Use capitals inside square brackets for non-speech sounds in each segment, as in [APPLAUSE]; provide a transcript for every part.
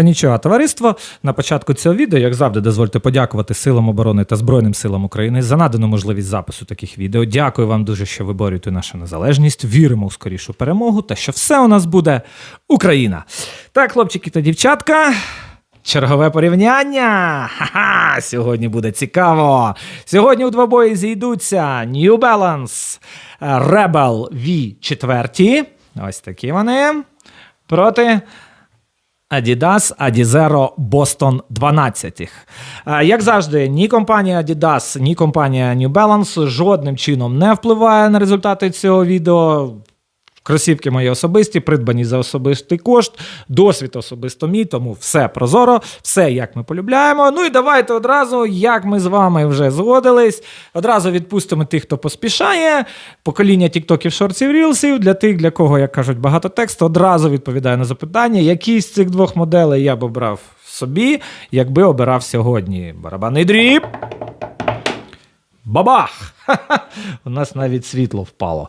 Конічого товариство. На початку цього відео, як завжди, дозвольте подякувати Силам оборони та Збройним силам України за надану можливість запису таких відео. Дякую вам дуже, що ви борюєте нашу незалежність. Віримо у скорішу перемогу та що все у нас буде Україна. Так, хлопчики та дівчатка. Чергове порівняння. Ха-ха! Сьогодні буде цікаво. Сьогодні у двобої зійдуться New Balance Rebel V4. Ось такі вони. Проти Adidas Adizero Boston 12. Е, Як завжди, ні компанія Adidas, ні компанія New Balance жодним чином не впливає на результати цього відео. Кросівки мої особисті, придбані за особистий кошт, досвід особисто мій, тому все прозоро, все як ми полюбляємо. Ну і давайте одразу, як ми з вами вже згодились, одразу відпустимо тих, хто поспішає. Покоління тіктоків, шортів, рілсів. Для тих, для кого, як кажуть, багато тексту, одразу відповідаю на запитання, які з цих двох моделей я б обрав собі, якби обирав сьогодні. Барабанний дріб. Бабах! [LAUGHS] У нас навіть світло впало.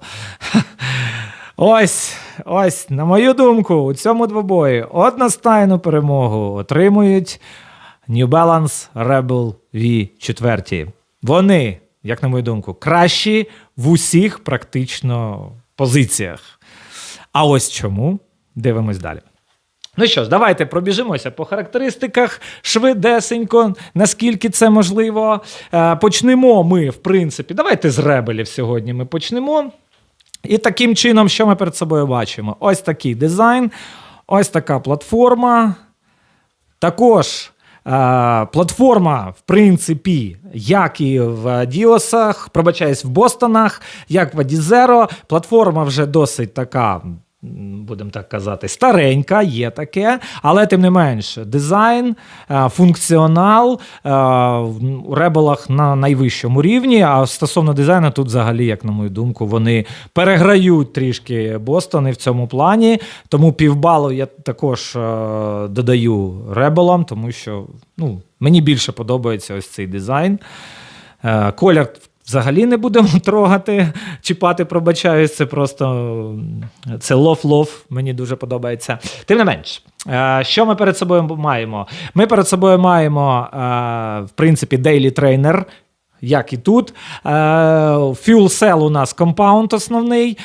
Ось, ось, на мою думку, у цьому двобої одностайну перемогу отримують New Balance Rebel V4. Вони, як на мою думку, кращі в усіх практично позиціях. А ось чому? Дивимось далі. Ну що ж, давайте пробіжимося по характеристиках швидесенько, наскільки це можливо. Е, Почнемо ми, в принципі, давайте з ребелів сьогодні ми почнемо. І таким чином, що ми перед собою бачимо? Ось такий дизайн, ось така платформа. Також е, платформа, в принципі, як і в Діосах, пробачаюсь, в Бостонах, як в Адізеро. Платформа вже досить така. Будемо так казати, старенька, є таке, але тим не менш, дизайн, е, функціонал е, у ребелах на найвищому рівні. А стосовно дизайну, тут взагалі, як на мою думку, вони переграють трішки Бостони в цьому плані. Тому півбалу я також е, додаю ребелам, тому що ну, мені більше подобається ось цей дизайн. Колір взагалі не будемо [LAUGHS] трогати, чіпати, пробачаюсь. Це просто це лов-лов, мені дуже подобається. Тим не менш, е, що ми перед собою маємо? Ми перед собою маємо, е, в принципі, Daily Trainer. Як і тут. Е, Fuel Cell у нас компаунд основний.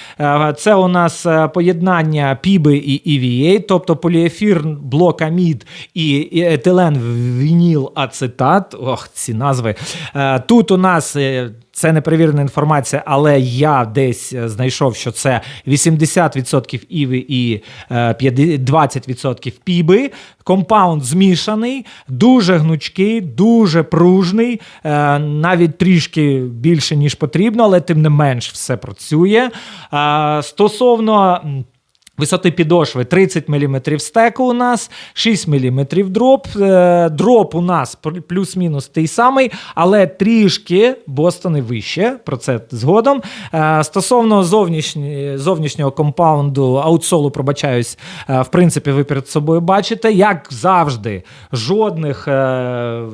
Це у нас поєднання піби і EVA, тобто поліефір, блокамід і етилен вініл ацетат. Ох, ці назви. Тут у нас. Е, Це неперевірена інформація, але я десь е, знайшов, що це 80% іви і е, 50 20% піби. Компаунд змішаний, дуже гнучкий, дуже пружний, е, навіть трішки більше, ніж потрібно, але тим не менш все працює. Е, Стосовно. Висоти підошви 30 мм стеку у нас, 6 мм дроп. Е, Дроп у нас плюс-мінус той самий, але трішки Бостони вище, про це згодом. Е, Стосовно зовнішні, зовнішнього компаунду, аутсолу, пробачаюсь, е, в принципі, ви перед собою бачите, як завжди, жодних,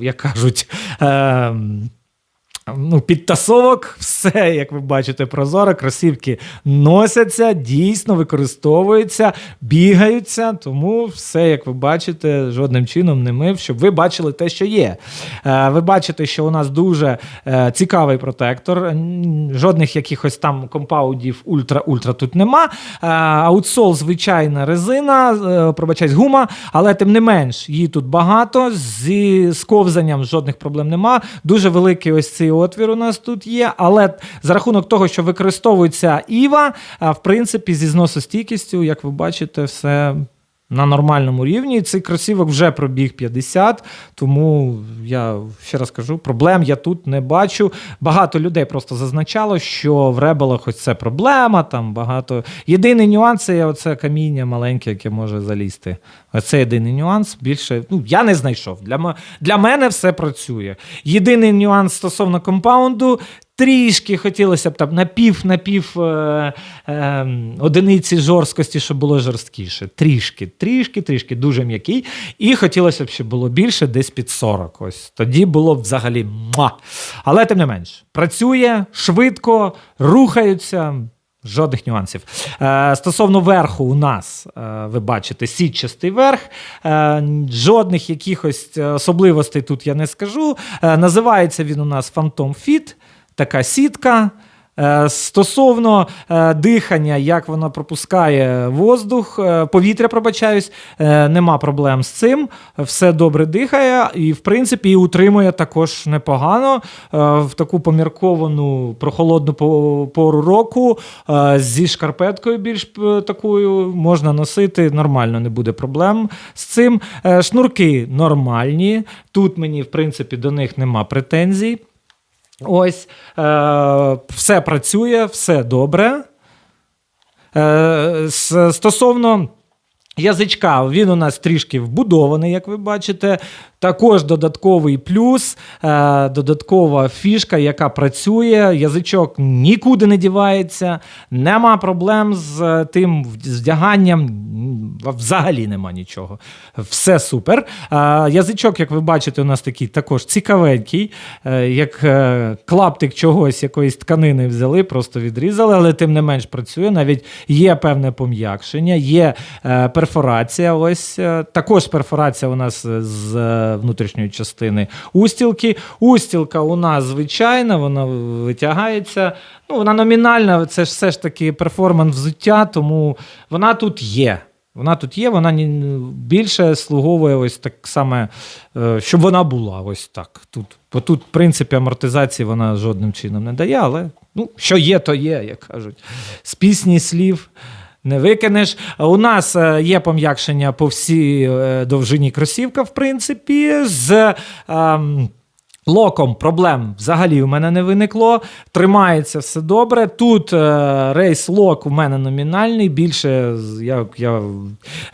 як кажуть, Ну, підтасовок, все, як ви бачите, прозоро, кросівки носяться, дійсно використовуються, бігаються, тому все, як ви бачите, жодним чином не мив, щоб ви бачили те, що є. Е, ви бачите, що у нас дуже е, цікавий протектор, жодних якихось там компаудів ультра-ультра тут нема. Е, аутсол, звичайна резина, пробачаюсь, гума, але тим не менш, її тут багато, зі сковзанням жодних проблем нема. Дуже великий ось цей отвір у нас тут є, але за рахунок того, що використовується Іва, в принципі, зі зносостійкістю, як ви бачите, все. На нормальному рівні цей кросівок вже пробіг 50, тому я ще раз кажу, проблем я тут не бачу. Багато людей просто зазначало, що в ребелах ось це проблема. Там багато. Єдиний нюанс це оце каміння маленьке, яке може залізти. Оце єдиний нюанс. Більше ну я не знайшов. Для, для мене все працює. Єдиний нюанс стосовно компаунду. Трішки хотілося б там напів-напів е, е, одиниці жорсткості, щоб було жорсткіше. Трішки, трішки, трішки, дуже м'який. І хотілося б, щоб було більше, десь під 40. Ось тоді було б взагалі. Муа. Але тим не менш, працює швидко, рухаються. Жодних нюансів. Е, стосовно верху, у нас е, ви бачите сітчастий верх. Е, жодних якихось особливостей тут я не скажу. Називається він у нас Phantom Fit, така сітка. Е, Стосовно е, дихання, як воно пропускає воздух, е, повітря, пробачаюсь, нема проблем з цим. Все добре дихає, і в принципі і утримує також непогано в таку помірковану прохолодну пору року. Зі шкарпеткою більш такою можна носити, нормально не буде проблем з цим. Шнурки нормальні. Тут мені, в принципі, до них нема претензій. Ось е, все працює, все добре. Е, стосовно язичка, він у нас трішки вбудований, як ви бачите. Також додатковий плюс, е, додаткова фішка, яка працює. Язичок нікуди не дівається, нема проблем з е, тим вдяганням. Взагалі нема нічого. Все супер. Е, язичок, як ви бачите, у нас такий також цікавенький, як клаптик чогось, якоїсь тканини взяли, просто відрізали, але тим не менш працює. Навіть є певне пом'якшення, є перфорація. Ось е, також перфорація у нас з е, внутрішньої частини устілки. Устілка у нас звичайна, вона витягається. Ну, вона номінальна, це ж все ж таки перформанс взуття, тому вона тут є. Вона тут є, вона більше слуговує ось так саме, е, щоб вона була ось так. Тут. Бо тут, в принципі, амортизації вона жодним чином не дає, але ну, що є, то є, як кажуть. З пісні слів не викинеш. У нас е, є пом'якшення по всій е, довжині кросівка, в принципі, з. ем, Локом проблем взагалі у мене не виникло. Тримається все добре. Тут е, рейс лок у мене номінальний. Більше я, я,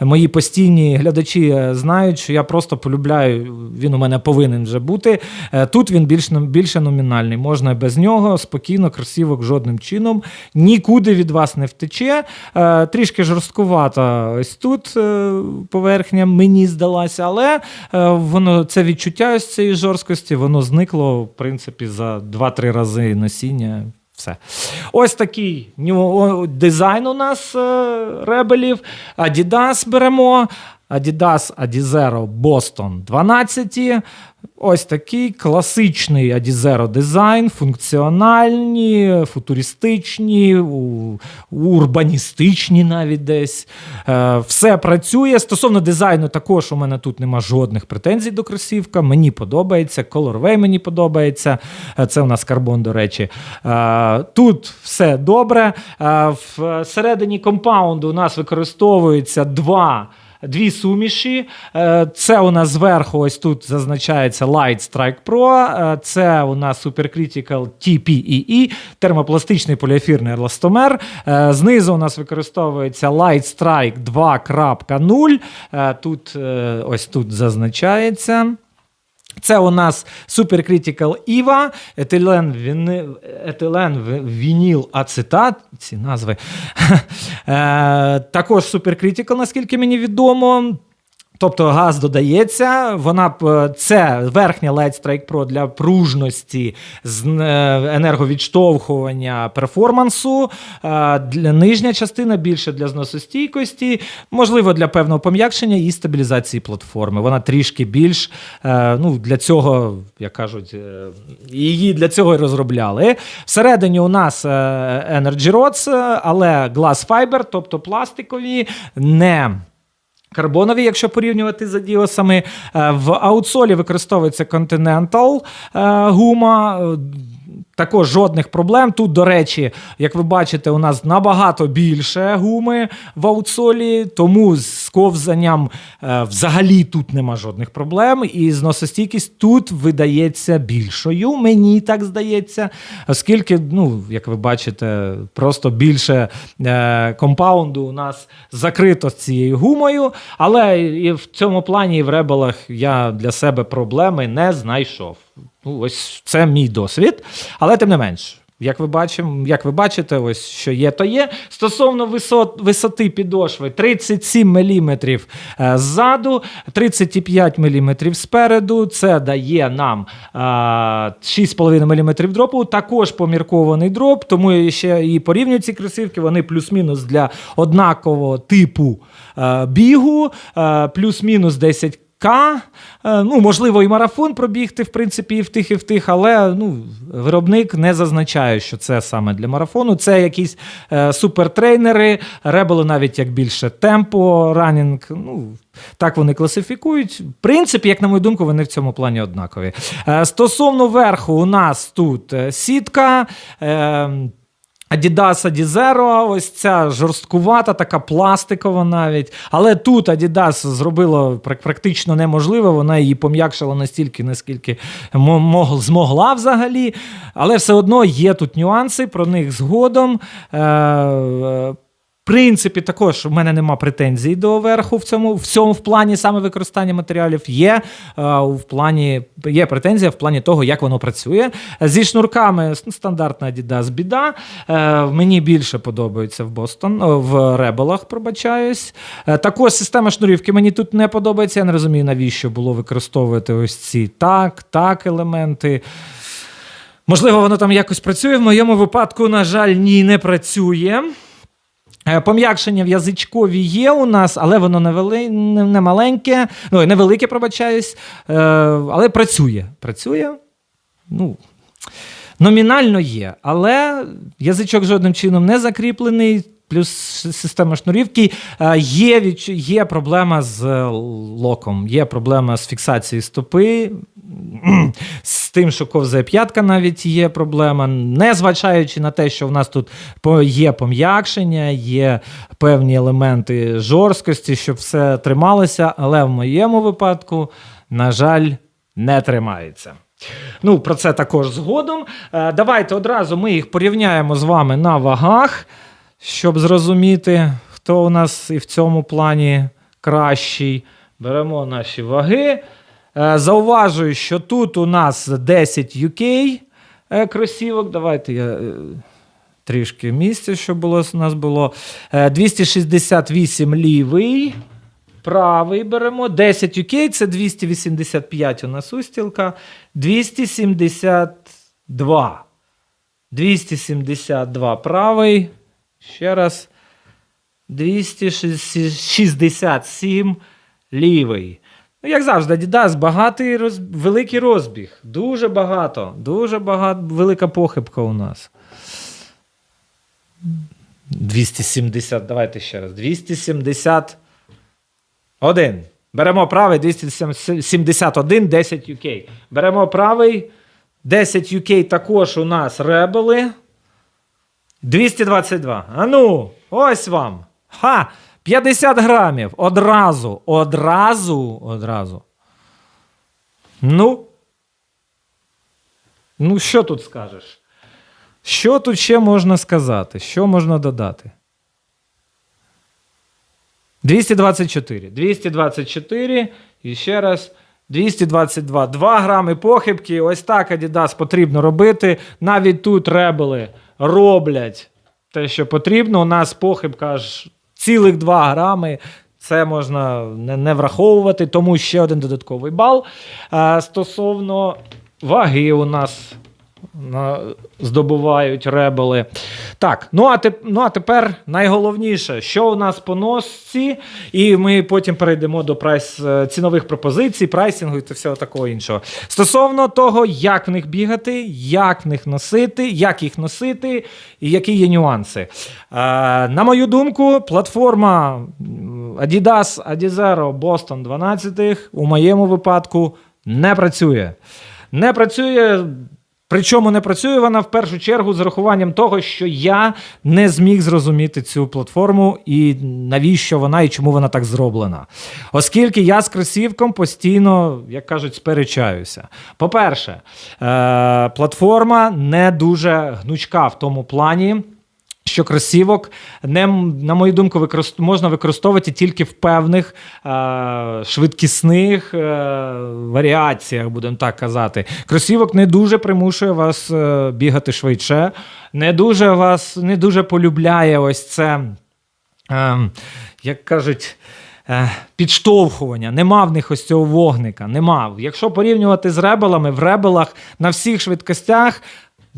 мої постійні глядачі е, знають, що я просто полюбляю. Він у мене повинен вже бути. Е, тут він більш, більше номінальний. Можна без нього спокійно, кросівок жодним чином. Нікуди від вас не втече. Е, трішки жорсткувата ось тут е, поверхня мені здалася, але е, воно це відчуття ось цієї жорсткості, воно зникло, в принципі, за 2-3 рази носіння. Все. Ось такий дизайн у нас ребелів. Adidas беремо. Adidas Adizero Boston 12. Ось такий класичний Adizero дизайн, функціональні, футуристичні, урбаністичні навіть десь. Е, Все працює. Стосовно дизайну, також у мене тут нема жодних претензій до кросівка. Мені подобається, Colorway мені подобається. Е, Це у нас карбон, до речі. Е, Тут все добре. Всередині компаунду у нас використовується два. Дві суміші. Е, Це у нас зверху, ось тут зазначається Light Strike Pro. Е, Це у нас Supercritical TPEE, термопластичний поліефірний еластомер. Е, Знизу у нас використовується Light Strike 2.0. Е, Тут ось тут зазначається. Це у нас Supercritical EVA, етилен, віни, етилен вініл ацетат, ці назви. [LAUGHS] Також також Supercritical, наскільки мені відомо. Тобто газ додається, вона це верхня Light Strike Pro для пружності, з е, енерговідштовхування перформансу. е, Для нижня частина більше для зносостійкості, можливо, для певного пом'якшення і стабілізації платформи. Вона трішки більш е, ну, для цього, як кажуть, е, її для цього і розробляли. Всередині у нас е, Energy Rods, е, але Glass Fiber, тобто пластикові, не. Карбонові, якщо порівнювати з адіосами, Е, в аутсолі використовується Continental е, гума. Також жодних проблем. Тут, до речі, як ви бачите, у нас набагато більше гуми в аутсолі, тому з ковзанням е, взагалі тут нема жодних проблем. І зносостійкість тут видається більшою, мені так здається, оскільки, ну, як ви бачите, просто більше е, компаунду у нас закрито з цією гумою. Але і в цьому плані в ребелах я для себе проблеми не знайшов. Ну, ось це мій досвід. Але тим не менш, Як ви, бачимо, як ви бачите, ось що є, то є. Стосовно висот, висоти підошви 37 мм ззаду, 35 мм спереду. Це дає нам е, 6,5 мм дропу. Також поміркований дроп, тому я ще і порівнюю ці кросівки. Вони плюс-мінус для однакового типу е, бігу, е, плюс-мінус 10 К, Е, ну, можливо, і марафон пробігти, в принципі, і в тих, і в тих, але ну, виробник не зазначає, що це саме для марафону. Це якісь е, супертрейнери, ребели навіть як більше темпо, ранінг. Ну, так вони класифікують. В принципі, як на мою думку, вони в цьому плані однакові. Е, стосовно верху, у нас тут е, сітка. Е, Adidas Adizero, ось ця жорсткувата, така пластикова навіть. Але тут Adidas зробила прак- практично неможливе, вона її пом'якшила настільки, наскільки змогла взагалі. Але все одно є тут нюанси, про них згодом. Е, е, принципі, також в мене нема претензій до верху в цьому, в цьому в плані саме використання матеріалів. Є е, в плані є претензія в плані того, як воно працює. Зі шнурками ну, стандартна Adidas біда. Е, мені більше подобається в Бостон, в Ребелах, пробачаюсь. Е, також система шнурівки мені тут не подобається. Я не розумію, навіщо було використовувати ось ці так, так елементи. Можливо, воно там якось працює. В моєму випадку, на жаль, ні, не працює. Е, Пом'якшення в язичкові є у нас, але воно не, маленьке, ну, невелике, пробачаюсь, е, але працює. Працює. Ну, номінально є, але язичок жодним чином не закріплений. Плюс система шнурівки. Е, Є, є проблема з е, локом, є проблема з фіксацією стопи, [CLEARS THROAT] з тим, що ковзає п'ятка, навіть є проблема. Не зважаючи на те, що в нас тут є пом'якшення, є певні елементи жорсткості, щоб все трималося, але в моєму випадку, на жаль, не тримається. Ну, про це також згодом. Е, Давайте одразу ми їх порівняємо з вами на вагах, щоб зрозуміти, хто у нас і в цьому плані кращий. Беремо наші ваги. Е, Зауважую, що тут у нас 10 UK е, кросівок. Давайте я е, трішки місця, щоб було, у нас було. Е, 268 лівий. Правий беремо. 10 UK, це 285 у нас устілка. 272. 272 правий. Ще раз. 267 лівий. Ну, як завжди, Adidas багатий роз... великий розбіг. Дуже багато. Дуже багато, велика похибка у нас. 270, давайте ще раз. 271. Беремо правий 271, 10 UK. Беремо правий. 10 UK також у нас ребели. 222. А ну, ось вам. Ха! 50 грамів. Одразу. Одразу. Одразу. Ну. Ну, що тут скажеш? Що тут ще можна сказати? Що можна додати? 224. 224. І ще раз. 222. 2 грами похибки. Ось так Adidas потрібно робити. Навіть тут ребели роблять те, що потрібно. У нас похибка аж цілих 2 грами. Це можна не, не враховувати, тому ще один додатковий бал. А, стосовно ваги у нас на, здобувають ребели. Так, ну а, теп, ну а тепер найголовніше, що у нас по носці, і ми потім перейдемо до прайс, е, цінових пропозицій, прайсингу і всього такого іншого. Стосовно того, як в них бігати, як в них носити, як їх носити, і які є нюанси. Е, на мою думку, платформа Adidas Adizero Boston 12 у моєму випадку не працює. Не працює. Причому не працює вона в першу чергу з рахуванням того, що я не зміг зрозуміти цю платформу і навіщо вона і чому вона так зроблена. Оскільки я з кросівком постійно, як кажуть, сперечаюся. По-перше, е- платформа не дуже гнучка в тому плані. Що кросівок не на мою думку використ- можна використовувати тільки в певних е- швидкісних е- варіаціях, будемо так казати. Кросівок не дуже примушує вас е- бігати швидше, не дуже вас не дуже полюбляє ось це. Ем, як кажуть, е, підштовхування. Нема в них ось цього вогника. Нема. Якщо порівнювати з ребелами, в ребелах на всіх швидкостях.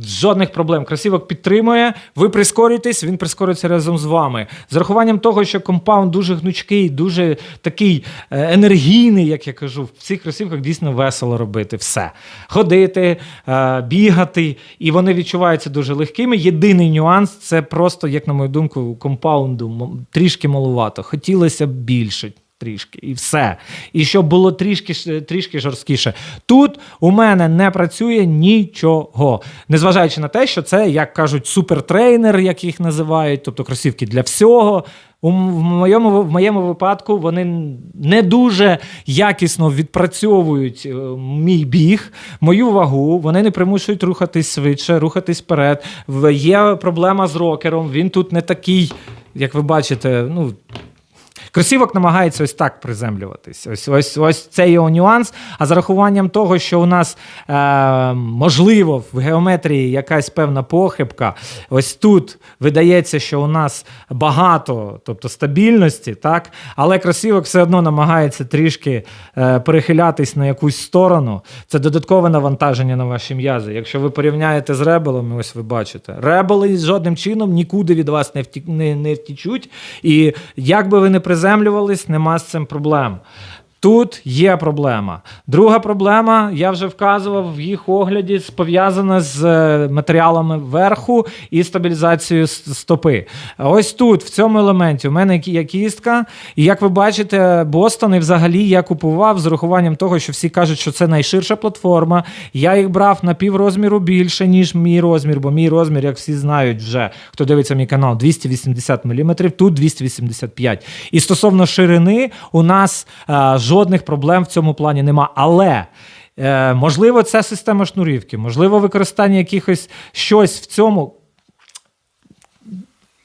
Жодних проблем. Красівок підтримує, ви прискорюєтесь, він прискорюється разом з вами. З урахуванням того, що компаунд дуже гнучкий, дуже такий е, енергійний, як я кажу, в цих кросівках дійсно весело робити все. Ходити, е, бігати, і вони відчуваються дуже легкими. Єдиний нюанс це просто, як на мою думку, компаунду трішки малувато. Хотілося б більше. Трішки і все. І щоб було трішки, трішки жорсткіше. Тут у мене не працює нічого. Незважаючи на те, що це, як кажуть, супертрейнер, як їх називають, тобто кросівки для всього. У в моєму, в моєму випадку вони не дуже якісно відпрацьовують е, мій біг, мою вагу. Вони не примушують рухатись швидше, рухатись вперед. Є проблема з рокером. Він тут не такий, як ви бачите, ну. Кросівок намагається ось так приземлюватись. Ось ось ось це його нюанс. А з рахуванням того, що у нас е, можливо в геометрії якась певна похибка, ось тут видається, що у нас багато, тобто стабільності, так, але кросівок все одно намагається трішки е, перехилятись на якусь сторону. Це додаткове навантаження на ваші м'язи. Якщо ви порівняєте з ребелами, ось ви бачите, ребели жодним чином нікуди від вас не, втічуть. І як би ви не приземлювались, нема з цим проблем. Тут є проблема. Друга проблема, я вже вказував в їх огляді, пов'язана з е, матеріалами верху і стабілізацією стопи. Ось тут, в цьому елементі, у мене є кістка, і як ви бачите, Бостон і взагалі я купував з урахуванням того, що всі кажуть, що це найширша платформа. Я їх брав на піврозміру більше, ніж мій розмір, бо мій розмір, як всі знають вже, хто дивиться мій канал, 280 мм, тут 285. І стосовно ширини, у нас е, жодних проблем в цьому плані нема. Але. Е, можливо, це система шнурівки, можливо, використання якихось щось в цьому.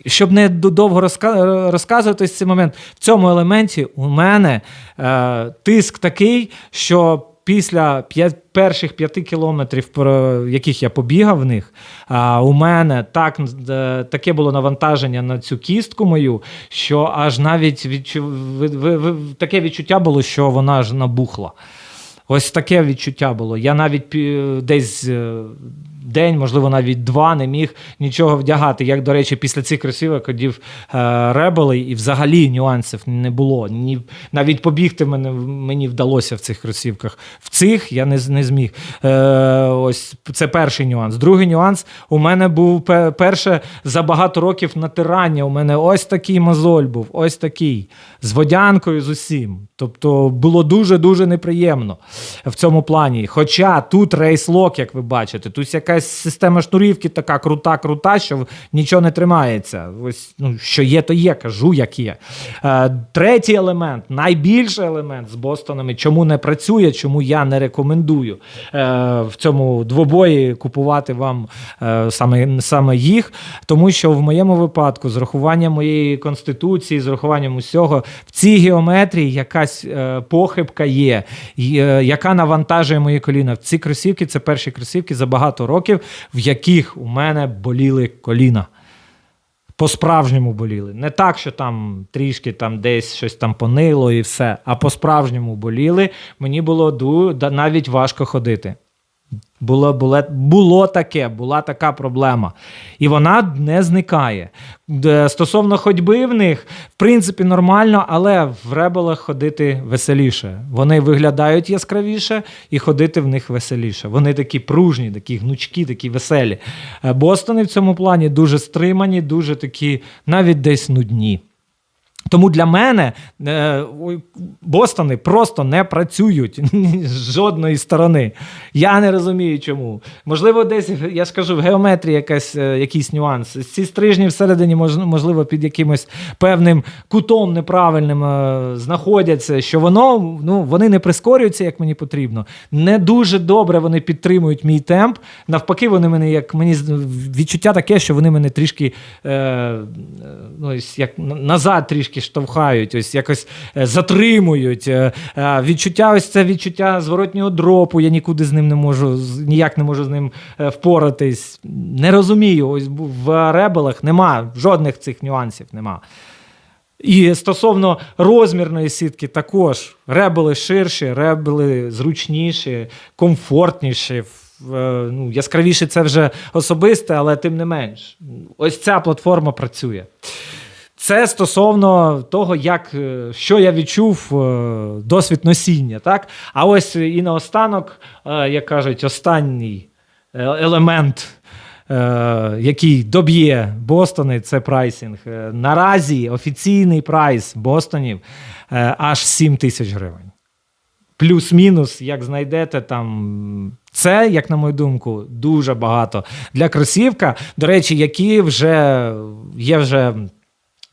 Щоб не довго розка- розказувати цей момент, в цьому елементі у мене е, тиск такий, що після перших п'яти кілометрів, про яких я побігав в них, у мене так, е, таке було навантаження на цю кістку мою, що аж навіть відчу, таке відчуття було, що вона аж набухла. Ось таке відчуття було. Я навіть десь е, день, можливо, навіть два, не міг нічого вдягати. Як, до речі, після цих кросівок одів е, ребели, і взагалі нюансів не було. Ні, навіть побігти мене, мені вдалося в цих кросівках. В цих я не, не зміг. Е, ось це перший нюанс. Другий нюанс у мене був перше за багато років натирання. У мене ось такий мозоль був, ось такий, з водянкою, з усім. Тобто було дуже-дуже неприємно в цьому плані. Хоча тут рейслок, як ви бачите, тут якась система шнурівки така крута, крута, що нічого не тримається. Ось ну, що є, то є, кажу, як є. Е, третій елемент, найбільший елемент з Бостонами, чому не працює, чому я не рекомендую е, в цьому двобої купувати вам е, саме, саме їх, тому що в моєму випадку, з рахуванням моєї конституції, з рахуванням усього, в цій геометрії якась е, похибка є, е, яка навантажує мої коліна. Ці кросівки це перші кросівки за багато років, в яких у мене боліли коліна. По-справжньому боліли. Не так, що там трішки там десь щось там понило і все, а по-справжньому боліли. Мені було навіть важко ходити. Було, було, було таке, була така проблема. І вона не зникає. Стосовно ходьби в них, в принципі, нормально, але в ребелах ходити веселіше. Вони виглядають яскравіше і ходити в них веселіше. Вони такі пружні, такі гнучкі, такі веселі. Е, Бостони в цьому плані дуже стримані, дуже такі, навіть десь нудні. Тому для мене е, Бостони просто не працюють [LAUGHS] з жодної сторони. Я не розумію, чому. Можливо, десь я ж кажу, в геометрії якась, е, якийсь нюанс. Ці стрижні всередині, можливо, під якимось певним кутом неправильним е, знаходяться, що воно ну, вони не прискорюються, як мені потрібно. Не дуже добре вони підтримують мій темп. Навпаки, вони мене, як мені відчуття таке, що вони мене трішки е, ну, як назад трішки штовхають, ось якось е, затримують. Е, е, відчуття, ось це відчуття зворотнього дропу. Я нікуди з ним не можу, ніяк не можу з ним впоратись. Не розумію. Ось в ребелах нема жодних цих нюансів. Нема. І стосовно розмірної сітки, також ребели ширші, ребели зручніші, комфортніші. Ну, яскравіше це вже особисте, але тим не менш. Ось ця платформа працює. Це стосовно того, як, е, що я відчув е, досвід носіння. Так? А ось і наостанок, е, як кажуть, останній е, елемент, е, який доб'є Бостони, це прайсинг. Е, Наразі офіційний прайс Бостонів е, аж 7 тисяч гривень. Плюс-мінус, як знайдете там. Це, як на мою думку, дуже багато для кросівка. До речі, які вже є вже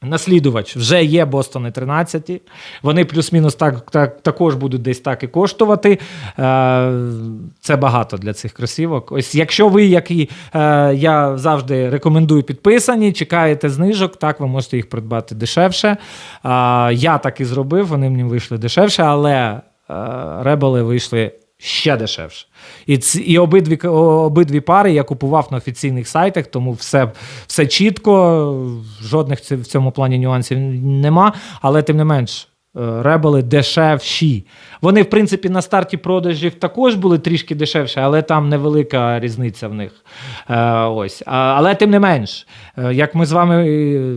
наслідувач, вже є Бостони 13. Вони плюс-мінус так, так, також будуть десь так і коштувати. Е, це багато для цих кросівок. Ось якщо ви, як і е, я завжди рекомендую підписані, чекаєте знижок, так ви можете їх придбати дешевше. Е, я так і зробив, вони мені вийшли дешевше, але е, ребели вийшли ще дешевше. І, ці, і обидві, обидві пари я купував на офіційних сайтах, тому все, все чітко, жодних в цьому плані нюансів нема. Але тим не менш, ребели дешевші. Вони, в принципі, на старті продажів також були трішки дешевші, але там невелика різниця в них. Е, ось. Але тим не менш, е, як ми з вами е,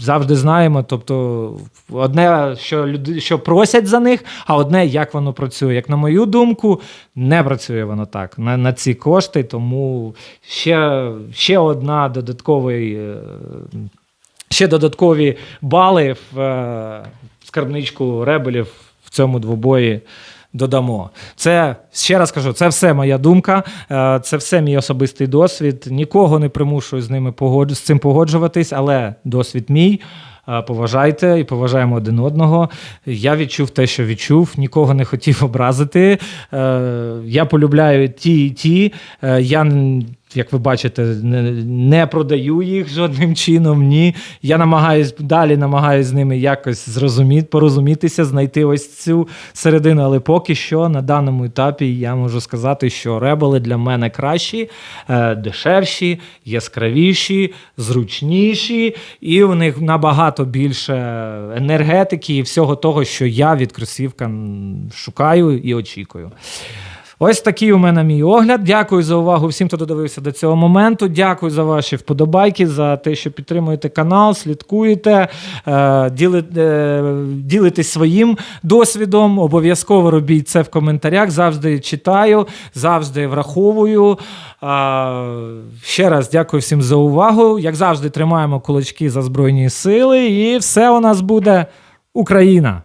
завжди знаємо, тобто одне, що люди що просять за них, а одне, як воно працює. Як на мою думку, не працює воно так на, на ці кошти, тому ще, ще одна додатковий. е, Ще додаткові бали в е, скарбничку ребелів в цьому двобої додамо. Це ще раз кажу, це все моя думка, е, це все мій особистий досвід. Нікого не примушую з ними з цим погоджуватись, але досвід мій. Е, Поважайте і поважаємо один одного. Я відчув те, що відчув, нікого не хотів образити. Е, Я полюбляю ті і ті. Я як ви бачите, не, не продаю їх жодним чином. Ні. Я намагаюсь далі намагаюсь з ними якось зрозуміти, порозумітися, знайти ось цю середину. Але поки що на даному етапі я можу сказати, що ребели для мене кращі, е, дешевші, яскравіші, зручніші, і у них набагато більше енергетики і всього того, що я від кросівка шукаю і очікую. Ось такий у мене мій огляд. Дякую за увагу всім, хто додивився до цього моменту. Дякую за ваші вподобайки, за те, що підтримуєте канал, слідкуєте, е, е, ділитесь своїм досвідом. Обов'язково робіть це в коментарях. Завжди читаю, завжди враховую. Ще раз дякую всім за увагу. Як завжди, тримаємо кулачки за Збройні сили, і все у нас буде Україна!